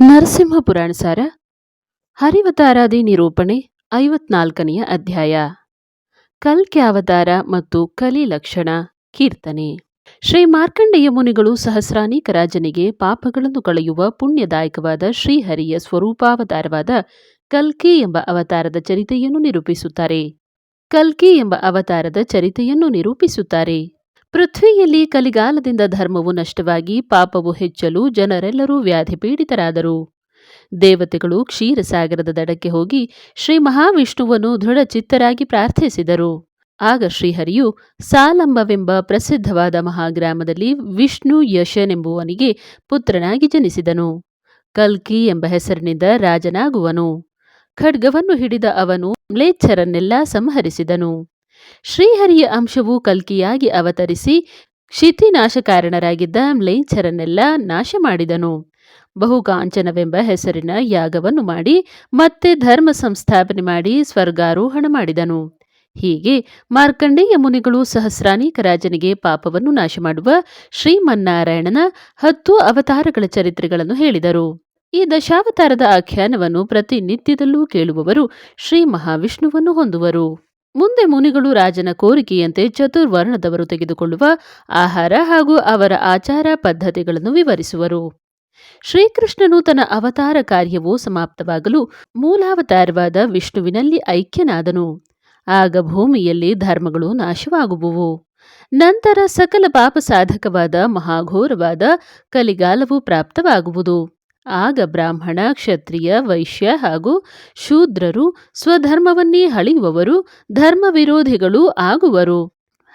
ನರಸಿಂಹ ಪುರಾಣ ಸಾರ ಹರಿವತಾರಾದಿ ನಿರೂಪಣೆ ಐವತ್ನಾಲ್ಕನೆಯ ಅಧ್ಯಾಯ. ಕಲ್ಕ್ಯಾವತಾರ ಮತ್ತು ಕಲಿ ಲಕ್ಷಣ ಕೀರ್ತನೆ. ಶ್ರೀ ಮಾರ್ಕಂಡೇಯ ಮುನಿಗಳು ಸಹಸ್ರಾನೇಕ ರಾಜನಿಗೆ ಪಾಪಗಳನ್ನು ಕಳೆಯುವ ಪುಣ್ಯದಾಯಕವಾದ ಶ್ರೀಹರಿಯ ಸ್ವರೂಪಾವತಾರವಾದ ಕಲ್ಕಿ ಎಂಬ ಅವತಾರದ ಚರಿತೆಯನ್ನು ನಿರೂಪಿಸುತ್ತಾರೆ. ಕಲ್ಕಿ ಎಂಬ ಅವತಾರದ ಚರಿತೆಯನ್ನು ನಿರೂಪಿಸುತ್ತಾರೆ. ಪೃಥ್ವಿಯಲ್ಲಿ ಕಲಿಗಾಲದಿಂದ ಧರ್ಮವು ನಷ್ಟವಾಗಿ ಪಾಪವು ಹೆಚ್ಚಲು ಜನರೆಲ್ಲರೂ ವ್ಯಾಧಿ ಪೀಡಿತರಾದರು ದೇವತೆಗಳು ಕ್ಷೀರಸಾಗರದ ದಡಕ್ಕೆ ಹೋಗಿ ಶ್ರೀ ಮಹಾವಿಷ್ಣುವನ್ನು ದೃಢಚಿತ್ತರಾಗಿ ಪ್ರಾರ್ಥಿಸಿದರು. ಆಗ ಶ್ರೀಹರಿಯು ಸಾಲಂಬವೆಂಬ ಪ್ರಸಿದ್ಧವಾದ ಮಹಾಗ್ರಾಮದಲ್ಲಿ ವಿಷ್ಣು ಯಶನೆಂಬುವನಿಗೆ ಪುತ್ರನಾಗಿ ಜನಿಸಿದನು. ಕಲ್ಕಿ ಎಂಬ ಹೆಸರಿನಿಂದ ರಾಜನಾಗುವನು. ಖಡ್ಗವನ್ನು ಹಿಡಿದ ಅವನು ಮ್ಲೇಚ್ಛರನ್ನೆಲ್ಲ ಸಂಹರಿಸಿದನು. ಶ್ರೀಹರಿಯ ಅಂಶವು ಕಲ್ಕಿಯಾಗಿ ಅವತರಿಸಿ ಕ್ಷಿತಿನಾಶಕಾರಣರಾಗಿದ್ದ ಮ್ಲೇಚ್ಛರನ್ನೆಲ್ಲ ನಾಶ ಮಾಡಿದನು. ಬಹುಕಾಂಚನವೆಂಬ ಹೆಸರಿನ ಯಾಗವನ್ನು ಮಾಡಿ ಮತ್ತೆ ಧರ್ಮ ಸಂಸ್ಥಾಪನೆ ಮಾಡಿ ಸ್ವರ್ಗಾರೋಹಣ ಮಾಡಿದನು. ಹೀಗೆ ಮಾರ್ಕಂಡೇಯ ಮುನಿಗಳು ಸಹಸ್ರಾನೇಕ ರಾಜನಿಗೆ ಪಾಪವನ್ನು ನಾಶ ಮಾಡುವ ಶ್ರೀಮನ್ನಾರಾಯಣನ ಹತ್ತು ಅವತಾರಗಳ ಚರಿತ್ರೆಗಳನ್ನು ಹೇಳಿದರು. ಈ ದಶಾವತಾರದ ಆಖ್ಯಾನವನ್ನು ಪ್ರತಿನಿತ್ಯದಲ್ಲೂ ಕೇಳುವವರು ಶ್ರೀ ಮಹಾವಿಷ್ಣುವನ್ನು ಹೊಂದುವರು. ಮುಂದೆ ಮುನಿಗಳು ರಾಜನ ಕೋರಿಕೆಯಂತೆ ಚತುರ್ವರ್ಣದವರು ತೆಗೆದುಕೊಳ್ಳುವ ಆಹಾರ ಹಾಗೂ ಅವರ ಆಚಾರ ಪದ್ಧತಿಗಳನ್ನು ವಿವರಿಸುವರು. ಶ್ರೀಕೃಷ್ಣನು ತನ್ನ ಅವತಾರ ಕಾರ್ಯವು ಸಮಾಪ್ತವಾಗಲು ಮೂಲಾವತಾರವಾದ ವಿಷ್ಣುವಿನಲ್ಲಿ ಐಕ್ಯನಾದನು. ಆಗ ಭೂಮಿಯಲ್ಲಿ ಧರ್ಮಗಳು ನಾಶವಾಗುವುವು. ನಂತರ ಸಕಲ ಪಾಪ ಸಾಧಕವಾದ ಮಹಾಘೋರವಾದ ಕಲಿಗಾಲವು ಪ್ರಾಪ್ತವಾಗುವುದು. ಆಗ ಬ್ರಾಹ್ಮಣ, ಕ್ಷತ್ರಿಯ, ವೈಶ್ಯ ಹಾಗೂ ಶೂದ್ರರು ಸ್ವಧರ್ಮವನ್ನೇ ಹಳಿಯುವವರು ಧರ್ಮ ವಿರೋಧಿಗಳು ಆಗುವರು.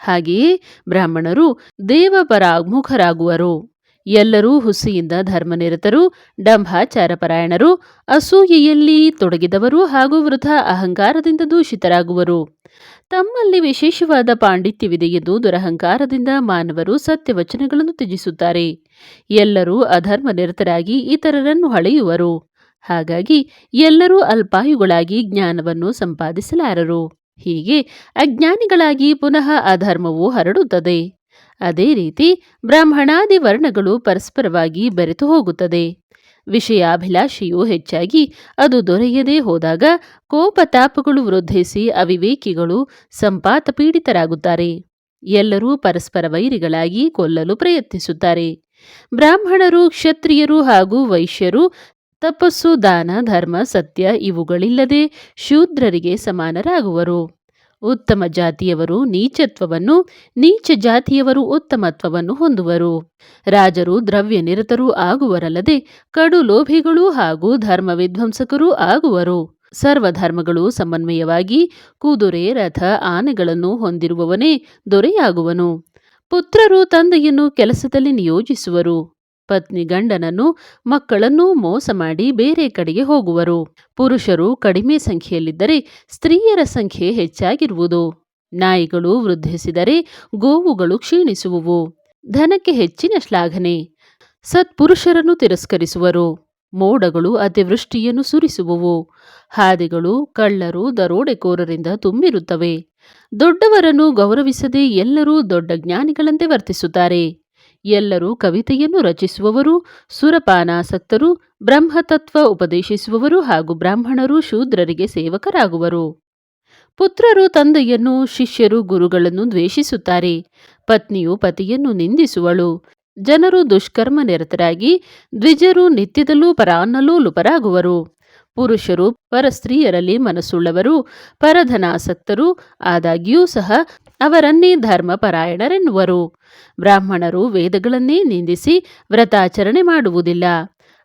ಹಾಗೆಯೇ ಬ್ರಾಹ್ಮಣರು ದೇವಪರಾಮುಖರಾಗುವರು ಎಲ್ಲರೂ ಹುಸಿಯಿಂದ ಧರ್ಮನಿರತರು ಡಂಭಾಚಾರಪರಾಯಣರು ಅಸೂಯೆಯಲ್ಲಿ ತೊಡಗಿದವರು ಹಾಗೂ ವೃಥ ಅಹಂಕಾರದಿಂದ ದೂಷಿತರಾಗುವರು. ತಮ್ಮಲ್ಲಿ ವಿಶೇಷವಾದ ಪಾಂಡಿತ್ಯವಿದೆ ಎಂದು ದುರಹಂಕಾರದಿಂದ ಮಾನವರು ಸತ್ಯವಚನಗಳನ್ನು ತ್ಯಜಿಸುತ್ತಾರೆ. ಎಲ್ಲರೂ ಅಧರ್ಮ ನಿರತರಾಗಿ ಇತರರನ್ನು ಹಳೆಯುವರು ಹಾಗಾಗಿ ಎಲ್ಲರೂ ಅಲ್ಪಾಯುಗಳಾಗಿ ಜ್ಞಾನವನ್ನು ಸಂಪಾದಿಸಲಾರರು. ಹೀಗೆ ಅಜ್ಞಾನಿಗಳಾಗಿ ಪುನಃ ಅಧರ್ಮವು ಹರಡುತ್ತದೆ. ಅದೇ ರೀತಿ ಬ್ರಾಹ್ಮಣಾದಿ ವರ್ಣಗಳು ಪರಸ್ಪರವಾಗಿ ಬೆರೆತು ಹೋಗುತ್ತದೆ. ವಿಷಯಾಭಿಲಾಷೆಯು ಹೆಚ್ಚಾಗಿ ಅದು ದೊರೆಯದೇ ಹೋದಾಗ ಕೋಪತಾಪಗಳು ವೃದ್ಧಿಸಿ ಅವಿವೇಕಿಗಳು ಸಂಪಾತ ಪೀಡಿತರಾಗುತ್ತಾರೆ ಎಲ್ಲರೂ ಪರಸ್ಪರ ವೈರಿಗಳಾಗಿ ಕೊಲ್ಲಲು ಪ್ರಯತ್ನಿಸುತ್ತಾರೆ. ಬ್ರಾಹ್ಮಣರು, ಕ್ಷತ್ರಿಯರು ಹಾಗೂ ವೈಶ್ಯರು ತಪಸ್ಸು, ದಾನ, ಧರ್ಮ, ಸತ್ಯ ಇವುಗಳಿಲ್ಲದೆ ಶೂದ್ರರಿಗೆ ಸಮಾನರಾಗುವರು. ಉತ್ತಮ ಜಾತಿಯವರು ನೀಚತ್ವವನ್ನು, ನೀಚ ಜಾತಿಯವರು ಉತ್ತಮತ್ವವನ್ನು ಹೊಂದುವರು. ರಾಜರು ದ್ರವ್ಯ ನಿರತರೂ ಆಗುವರಲ್ಲದೆ ಕಡು ಲೋಭಿಗಳೂ ಹಾಗೂ ಧರ್ಮ ವಿಧ್ವಂಸಕರೂ ಆಗುವರು. ಸರ್ವಧರ್ಮಗಳು ಸಮನ್ವಯವಾಗಿ ಕುದುರೆ, ರಥ, ಆನೆಗಳನ್ನು ಹೊಂದಿರುವವನೇ ದೊರೆಯಾಗುವನು. ಪುತ್ರರು ತಂದೆಯನ್ನು ಕೆಲಸದಲ್ಲಿ ನಿಯೋಜಿಸುವರು. ಪತ್ನಿ ಗಂಡನನ್ನು, ಮಕ್ಕಳನ್ನು ಮೋಸ ಮಾಡಿ ಬೇರೆ ಕಡೆಗೆ ಹೋಗುವರು. ಪುರುಷರು ಕಡಿಮೆ ಸಂಖ್ಯೆಯಲ್ಲಿದ್ದರೆ ಸ್ತ್ರೀಯರ ಸಂಖ್ಯೆ ಹೆಚ್ಚಾಗಿರುವುದು. ನಾಯಿಗಳು ವೃದ್ಧಿಸಿದರೆ ಗೋವುಗಳು ಕ್ಷೀಣಿಸುವುವು. ಧನಕ್ಕೆ ಹೆಚ್ಚಿನ ಶ್ಲಾಘನೆ. ಸತ್ಪುರುಷರನ್ನು ತಿರಸ್ಕರಿಸುವರು. ಮೋಡಗಳು ಅತಿವೃಷ್ಟಿಯನ್ನು ಸುರಿಸುವುವು. ಹಾದಿಗಳು ಕಳ್ಳರು ದರೋಡೆಕೋರರಿಂದ ತುಂಬಿರುತ್ತವೆ. ದೊಡ್ಡವರನ್ನು ಗೌರವಿಸದೆ ಎಲ್ಲರೂ ದೊಡ್ಡ ಜ್ಞಾನಿಗಳಂತೆ ವರ್ತಿಸುತ್ತಾರೆ. ಎಲ್ಲರೂ ಕವಿತೆಯನ್ನು ರಚಿಸುವವರು, ಸುರಪಾನಾಸಕ್ತರು, ಬ್ರಹ್ಮತತ್ವ ಉಪದೇಶಿಸುವವರು ಹಾಗೂ ಬ್ರಾಹ್ಮಣರು ಶೂದ್ರರಿಗೆ ಸೇವಕರಾಗುವರು. ಪುತ್ರರು ತಂದೆಯನ್ನು, ಶಿಷ್ಯರು ಗುರುಗಳನ್ನು ದ್ವೇಷಿಸುತ್ತಾರೆ. ಪತ್ನಿಯು ಪತಿಯನ್ನು ನಿಂದಿಸುವಳು. ಜನರು ದುಷ್ಕರ್ಮ ನಿರತರಾಗಿ ದ್ವಿಜರು ನಿತ್ಯದಲ್ಲೂ ಪರಾನ್ನಲ್ಲೂ ಲುಪರಾಗುವರು. ಪುರುಷರು ಪರಸ್ತ್ರೀಯರಲ್ಲಿ ಮನಸ್ಸುಳ್ಳವರು, ಪರಧನಾಸಕ್ತರು ಆದಾಗ್ಯೂ ಸಹ ಅವರನ್ನೇ ಧರ್ಮಪರಾಯಣರೆನ್ನುವರು. ಬ್ರಾಹ್ಮಣರು ವೇದಗಳನ್ನೇ ನಿಂದಿಸಿ ವ್ರತಾಚರಣೆ ಮಾಡುವುದಿಲ್ಲ.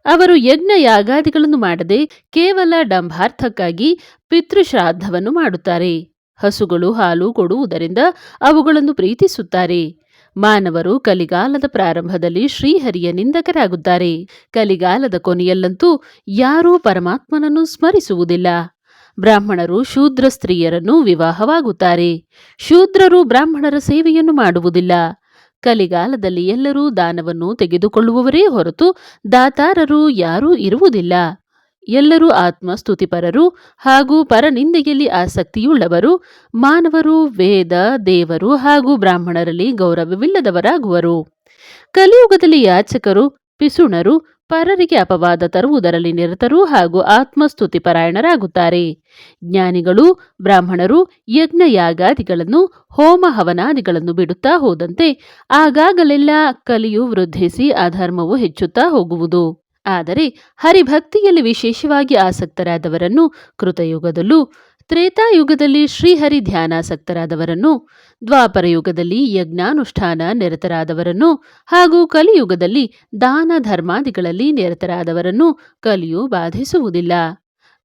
ಅವರು ಯಜ್ಞ ಯಾಗಾದಿಗಳನ್ನು ಮಾಡದೆ ಕೇವಲ ಡಂಭಾರ್ಥಕ್ಕಾಗಿ ಪಿತೃಶ್ರಾದ್ದವನ್ನು ಮಾಡುತ್ತಾರೆ. ಹಸುಗಳು ಹಾಲು ಕೊಡುವುದರಿಂದ ಅವುಗಳನ್ನು ಪ್ರೀತಿಸುತ್ತಾರೆ. ಮಾನವರು ಕಲಿಗಾಲದ ಪ್ರಾರಂಭದಲ್ಲಿ ಶ್ರೀಹರಿಯ ನಿಂದಕರಾಗುತ್ತಾರೆ. ಕಲಿಗಾಲದ ಕೊನೆಯಲ್ಲಂತೂ ಯಾರೂ ಪರಮಾತ್ಮನನ್ನು ಸ್ಮರಿಸುವುದಿಲ್ಲ. ಬ್ರಾಹ್ಮಣರು ಶೂದ್ರ ಸ್ತ್ರೀಯರನ್ನು ವಿವಾಹವಾಗುತ್ತಾರೆ. ಶೂದ್ರರು ಬ್ರಾಹ್ಮಣರ ಸೇವೆಯನ್ನು ಮಾಡುವುದಿಲ್ಲ. ಕಲಿಗಾಲದಲ್ಲಿ ಎಲ್ಲರೂ ದಾನವನ್ನು ತೆಗೆದುಕೊಳ್ಳುವವರೇ ಹೊರತು ದಾತಾರರು ಯಾರೂ ಇರುವುದಿಲ್ಲ. ಎಲ್ಲರೂ ಆತ್ಮಸ್ತುತಿಪರರು ಹಾಗೂ ಪರನಿಂದೆಯಲ್ಲಿ ಆಸಕ್ತಿಯುಳ್ಳವರು, ಮಾನವರು, ವೇದ, ದೇವರು ಹಾಗೂ ಬ್ರಾಹ್ಮಣರಲ್ಲಿ ಗೌರವವಿಲ್ಲದವರಾಗುವರು. ಕಲಿಯುಗದಲ್ಲಿ ಯಾಚಕರು, ಪಿಸುಣರು, ಪರರಿಗೆ ಅಪವಾದ ತರುವುದರಲ್ಲಿ ನಿರತರು ಹಾಗೂ ಆತ್ಮಸ್ತುತಿ ಪರಾಯಣರಾಗುತ್ತಾರೆ ಜ್ಞಾನಿಗಳು, ಬ್ರಾಹ್ಮಣರು ಯಜ್ಞ ಯಾಗಾದಿಗಳನ್ನು ಹೋಮ ಹವನಾದಿಗಳನ್ನು ಬಿಡುತ್ತಾ ಹೋದಂತೆ ಆಗಾಗಲೆಲ್ಲ ಕಲಿಯು ವೃದ್ಧಿಸಿ ಅಧರ್ಮವು ಹೆಚ್ಚುತ್ತಾ ಹೋಗುವುದು. ಆದರೆ ಹರಿಭಕ್ತಿಯಲ್ಲಿ ವಿಶೇಷವಾಗಿ ಆಸಕ್ತರಾದವರನ್ನು ಕೃತಯುಗದಲ್ಲೂ, ತ್ರೇತಾಯುಗದಲ್ಲಿ ಶ್ರೀಹರಿ ಧ್ಯಾನಾಸಕ್ತರಾದವರನ್ನು ದ್ವಾಪರ ಯುಗದಲ್ಲಿ ಯಜ್ಞಾನುಷ್ಠಾನ ನಿರತರಾದವರನ್ನು ಹಾಗೂ ಕಲಿಯುಗದಲ್ಲಿ ದಾನ ಧರ್ಮಾದಿಗಳಲ್ಲಿ ನಿರತರಾದವರನ್ನು ಕಲಿಯು ಬಾಧಿಸುವುದಿಲ್ಲ.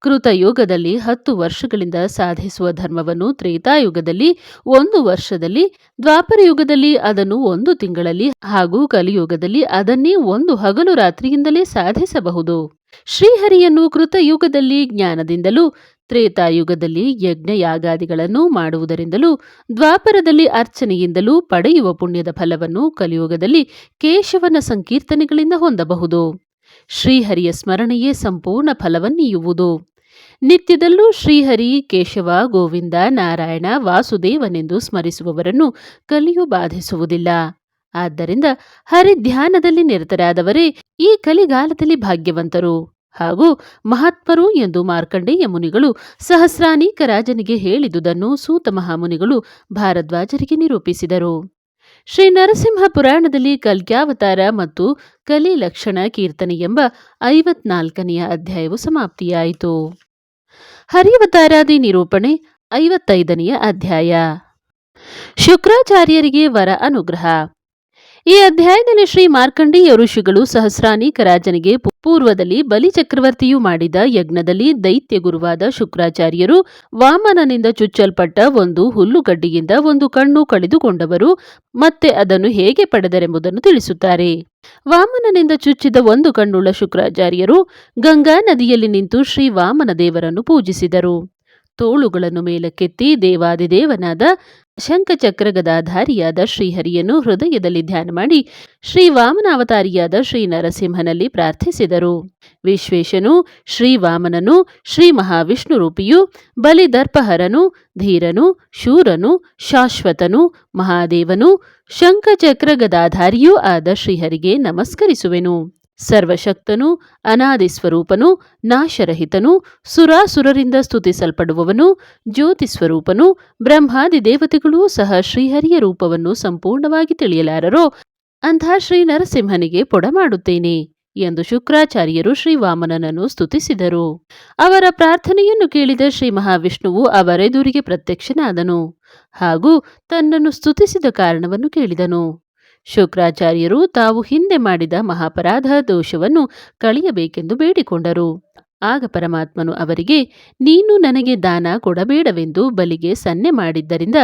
ಕೃತಯುಗದಲ್ಲಿ ಹತ್ತು ವರ್ಷಗಳಿಂದ ಸಾಧಿಸುವ ಧರ್ಮವನ್ನು ತ್ರೇತಾಯುಗದಲ್ಲಿ, ಒಂದು ವರ್ಷದಲ್ಲಿ, ದ್ವಾಪರ ಯುಗದಲ್ಲಿ ಅದನ್ನು ಒಂದು ತಿಂಗಳಲ್ಲಿ ಹಾಗೂ ಕಲಿಯುಗದಲ್ಲಿ ಅದನ್ನೇ ಒಂದು ಹಗಲು ರಾತ್ರಿಯಿಂದಲೇ ಸಾಧಿಸಬಹುದು. ಶ್ರೀಹರಿಯನ್ನು ಕೃತಯುಗದಲ್ಲಿ ಜ್ಞಾನದಿಂದಲೂ, ತ್ರೇತಾಯುಗದಲ್ಲಿ ಯಜ್ಞ ಯಾಗಾದಿಗಳನ್ನು ಮಾಡುವುದರಿಂದಲೂ, ದ್ವಾಪರದಲ್ಲಿ ಅರ್ಚನೆಯಿಂದಲೂ ಪಡೆಯುವ ಪುಣ್ಯದ ಫಲವನ್ನು ಕಲಿಯುಗದಲ್ಲಿ ಕೇಶವನ ಸಂಕೀರ್ತನೆಗಳಿಂದ ಹೊಂದಬಹುದು. ಶ್ರೀಹರಿಯ ಸ್ಮರಣೆಯೇ ಸಂಪೂರ್ಣ ಫಲವನ್ನೀಯುವುದು. ನಿತ್ಯದಲ್ಲೂ ಶ್ರೀಹರಿ, ಕೇಶವ, ಗೋವಿಂದ, ನಾರಾಯಣ, ವಾಸುದೇವನೆಂದು ಸ್ಮರಿಸುವವರನ್ನು ಕಲಿಯು ಬಾಧಿಸುವುದಿಲ್ಲ. ಆದ್ದರಿಂದ ಹರಿಧ್ಯಾನದಲ್ಲಿ ನಿರತರಾದವರೇ ಈ ಕಲಿಗಾಲದಲ್ಲಿ ಭಾಗ್ಯವಂತರು. ಹಾಗೂ ಮಹಾತ್ಮರು ಎಂದು ಮಾರ್ಕಂಡೇಯ ಮುನಿಗಳು ಸಹಸ್ರಾನೇಕ ರಾಜನಿಗೆ ಹೇಳಿದುದನ್ನು ಸೂತ ಮಹಾಮುನಿಗಳು ಭಾರದ್ವಾಜರಿಗೆ ನಿರೂಪಿಸಿದರು. ಶ್ರೀ ನರಸಿಂಹ ಪುರಾಣದಲ್ಲಿ ಕಲ್ಕ್ಯಾವತಾರ ಮತ್ತು ಕಲಿ ಲಕ್ಷಣ ಕೀರ್ತನೆ ಎಂಬ ಐವತ್ನಾಲ್ಕನೆಯ ಅಧ್ಯಾಯವು ಸಮಾಪ್ತಿಯಾಯಿತು. ಹರಿಯವತಾರಾದಿ ನಿರೂಪಣೆ ಐವತ್ತೈದನೆಯ ಅಧ್ಯಾಯ. ಶುಕ್ರಾಚಾರ್ಯರಿಗೆ ವರ ಅನುಗ್ರಹ. ಈ ಅಧ್ಯಾಯದಲ್ಲಿ ಶ್ರೀ ಮಾರ್ಕಂಡೇಯ ಋಷಿಗಳು ಸಹಸ್ರಾನೇಕ ರಾಜನಿಗೆ ಪೂರ್ವದಲ್ಲಿ ಬಲಿ ಚಕ್ರವರ್ತಿಯು ಮಾಡಿದ ಯಜ್ಞದಲ್ಲಿ ದೈತ್ಯ ಗುರುವಾದ ಶುಕ್ರಾಚಾರ್ಯರು ವಾಮನನಿಂದ ಚುಚ್ಚಲ್ಪಟ್ಟ ಒಂದು ಹುಲ್ಲುಗಡ್ಡಿಯಿಂದ ಒಂದು ಕಣ್ಣು ಕಳೆದುಕೊಂಡವರು ಮತ್ತೆ ಅದನ್ನು ಹೇಗೆ ಪಡೆದರೆಂಬುದನ್ನು ತಿಳಿಸುತ್ತಾರೆ. ವಾಮನನಿಂದ ಚುಚ್ಚಿದ ಒಂದು ಕಣ್ಣುಳ್ಳ ಶುಕ್ರಾಚಾರ್ಯರು ಗಂಗಾ ನದಿಯಲ್ಲಿ ನಿಂತು ಶ್ರೀ ವಾಮನ ದೇವರನ್ನು ಪೂಜಿಸಿದರು. ತೋಳುಗಳನ್ನು ಮೇಲಕ್ಕೆತ್ತಿ ದೇವಾದಿದೇವನಾದ ಶಂಖಚಕ್ರ ಗದಾಧಾರಿಯಾದ ಶ್ರೀಹರಿಯನ್ನು ಹೃದಯದಲ್ಲಿ ಧ್ಯಾನ ಮಾಡಿ ಶ್ರೀ ವಾಮನಾವತಾರಿಯಾದ ಶ್ರೀ ನರಸಿಂಹನಲ್ಲಿ ಪ್ರಾರ್ಥಿಸಿದರು. ವಿಶ್ವೇಶನು ಶ್ರೀ ವಾಮನನು ಶ್ರೀ ಮಹಾವಿಷ್ಣು ರೂಪಿಯು ಬಲಿದರ್ಪಹರನು, ಧೀರನು, ಶೂರನು, ಶಾಶ್ವತನು, ಮಹಾದೇವನು ಶಂಖಚಕ್ರ ಗದಾಧಾರಿಯೂ ಆದ ಶ್ರೀಹರಿಗೆ ನಮಸ್ಕರಿಸುವೆನು. ಸರ್ವಶಕ್ತನು, ಅನಾದಿ ಸ್ವರೂಪನು, ನಾಶರಹಿತನು, ಸುರಾಸುರರಿಂದ ಸ್ತುತಿಸಲ್ಪಡುವವನು, ಜ್ಯೋತಿ ಸ್ವರೂಪನು, ಬ್ರಹ್ಮಾದಿ ದೇವತೆಗಳೂ ಸಹ ಶ್ರೀಹರಿಯ ರೂಪವನ್ನು ಸಂಪೂರ್ಣವಾಗಿ ತಿಳಿಯಲಾರರೋ, ಅಂಥ ಶ್ರೀ ನರಸಿಂಹನಿಗೆ ಪೊಡ ಮಾಡುತ್ತೇನೆ ಎಂದು ಶುಕ್ರಾಚಾರ್ಯರು ಶ್ರೀ ವಾಮನನನ್ನು ಸ್ತುತಿಸಿದರು. ಅವರ ಪ್ರಾರ್ಥನೆಯನ್ನು ಕೇಳಿದ ಶ್ರೀ ಮಹಾವಿಷ್ಣುವು ಅವರೆದುರಿಗೆ ಪ್ರತ್ಯಕ್ಷನಾದನು ಹಾಗೂ ತನ್ನನ್ನು ಸ್ತುತಿಸಿದ ಕಾರಣವನ್ನು ಕೇಳಿದನು. ಶುಕ್ರಾಚಾರ್ಯರು ತಾವು ಹಿಂದೆ ಮಾಡಿದ ಮಹಾಪರಾಧ ದೋಷವನ್ನು ಕಳೆಯಬೇಕೆಂದು ಬೇಡಿಕೊಂಡರು. ಆಗ ಪರಮಾತ್ಮನು ಅವರಿಗೆ, ನೀನು ನನಗೆ ದಾನ ಕೊಡಬೇಡವೆಂದು ಬಲಿಗೆ ಸನ್ನೆ ಮಾಡಿದ್ದರಿಂದ,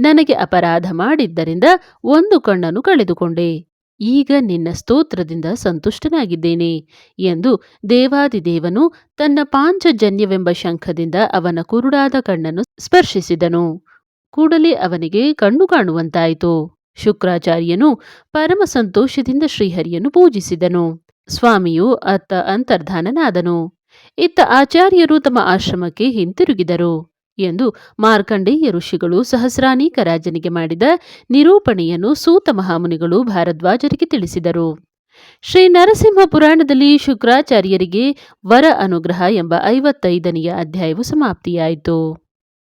ನನಗೆ ಅಪರಾಧ ಮಾಡಿದ್ದರಿಂದ ಒಂದು ಕಣ್ಣನ್ನು ಕಳೆದುಕೊಂಡೆ. ಈಗ ನಿನ್ನ ಸ್ತೋತ್ರದಿಂದ ಸಂತುಷ್ಟನಾಗಿದ್ದೇನೆ ಎಂದು ದೇವಾದಿದೇವನು ತನ್ನ ಪಾಂಚಜನ್ಯವೆಂಬ ಶಂಖದಿಂದ ಅವನ ಕುರುಡಾದ ಕಣ್ಣನ್ನು ಸ್ಪರ್ಶಿಸಿದನು. ಕೂಡಲೇ ಅವನಿಗೆ ಕಣ್ಣು ಕಾಣುವಂತಾಯಿತು. ಶುಕ್ರಾಚಾರ್ಯನು ಪರಮ ಸಂತೋಷದಿಂದ ಶ್ರೀಹರಿಯನ್ನು ಪೂಜಿಸಿದನು. ಸ್ವಾಮಿಯು ಅತ್ತ ಅಂತರ್ಧಾನನಾದನು. ಇತ್ತ ಆಚಾರ್ಯರು ತಮ್ಮ ಆಶ್ರಮಕ್ಕೆ ಹಿಂತಿರುಗಿದರು ಎಂದು ಮಾರ್ಕಂಡೇಯ ಋಷಿಗಳು ಸಹಸ್ರಾನೇಕ ರಾಜನಿಗೆ ಮಾಡಿದ ನಿರೂಪಣೆಯನ್ನು ಸೂತ ಮಹಾಮುನಿಗಳು ಭಾರದ್ವಾಜರಿಗೆ ತಿಳಿಸಿದರು. ಶ್ರೀ ನರಸಿಂಹ ಪುರಾಣದಲ್ಲಿ ಶುಕ್ರಾಚಾರ್ಯರಿಗೆ ವರ ಅನುಗ್ರಹ ಎಂಬ ಐವತ್ತೈದನೆಯ ಅಧ್ಯಾಯವು ಸಮಾಪ್ತಿಯಾಯಿತು.